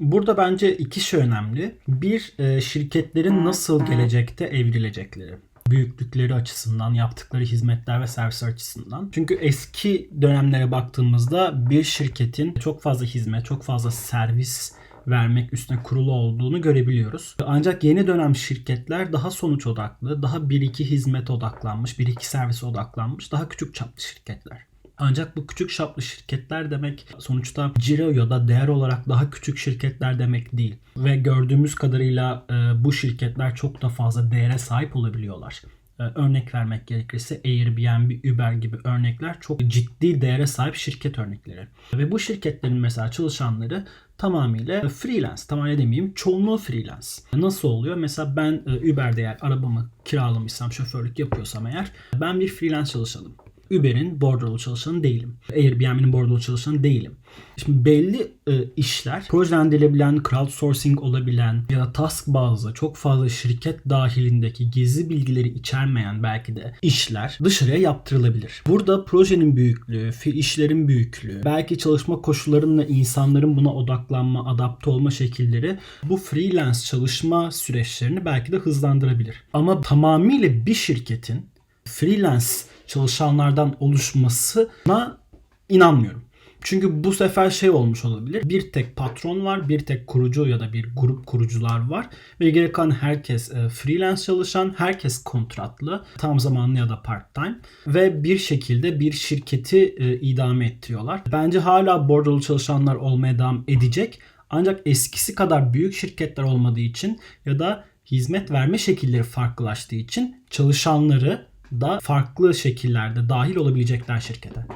burada bence iki şey önemli. Bir, e, şirketlerin nasıl gelecekte evrilecekleri. Büyüklükleri açısından, yaptıkları hizmetler ve servisler açısından. Çünkü eski dönemlere baktığımızda bir şirketin çok fazla hizmet, çok fazla servis vermek üstüne kurulu olduğunu görebiliyoruz. Ancak yeni dönem şirketler daha sonuç odaklı, daha bir iki hizmet odaklanmış, bir iki servise odaklanmış, daha küçük çaplı şirketler. Ancak bu küçük çaplı şirketler demek sonuçta ciro ya da değer olarak daha küçük şirketler demek değil. Ve gördüğümüz kadarıyla e, bu şirketler çok da fazla değere sahip olabiliyorlar. E, örnek vermek gerekirse Airbnb, Uber gibi örnekler çok ciddi değere sahip şirket örnekleri. Ve bu şirketlerin mesela çalışanları tamamıyla freelance. Tamamıyla demeyeyim çoğunluğu freelance. Nasıl oluyor? Mesela ben e, Uber'de eğer arabamı kiralamışsam, şoförlük yapıyorsam eğer ben bir freelance çalışanım. Uber'in bordrolu çalışanı değilim. Airbnb'nin bordrolu çalışanı değilim. Şimdi belli e, işler projelendirilebilen, crowdsourcing olabilen ya da task bazlı çok fazla şirket dahilindeki gizli bilgileri içermeyen belki de işler dışarıya yaptırılabilir. Burada projenin büyüklüğü, işlerin büyüklüğü, belki çalışma koşullarının ve insanların buna odaklanma, adapte olma şekilleri bu freelance çalışma süreçlerini belki de hızlandırabilir. Ama tamamıyla bir şirketin freelance çalışanlardan oluşmasına inanmıyorum. Çünkü bu sefer şey olmuş olabilir. Bir tek patron var, bir tek kurucu ya da bir grup kurucular var. Ve geri kalan herkes e, freelance çalışan, herkes kontratlı, tam zamanlı ya da part time. Ve bir şekilde bir şirketi e, idame ettiriyorlar. Bence hala bordrolu çalışanlar olmaya devam edecek. Ancak eskisi kadar büyük şirketler olmadığı için ya da hizmet verme şekilleri farklılaştığı için çalışanları da farklı şekillerde dahil olabilecekler şirkete.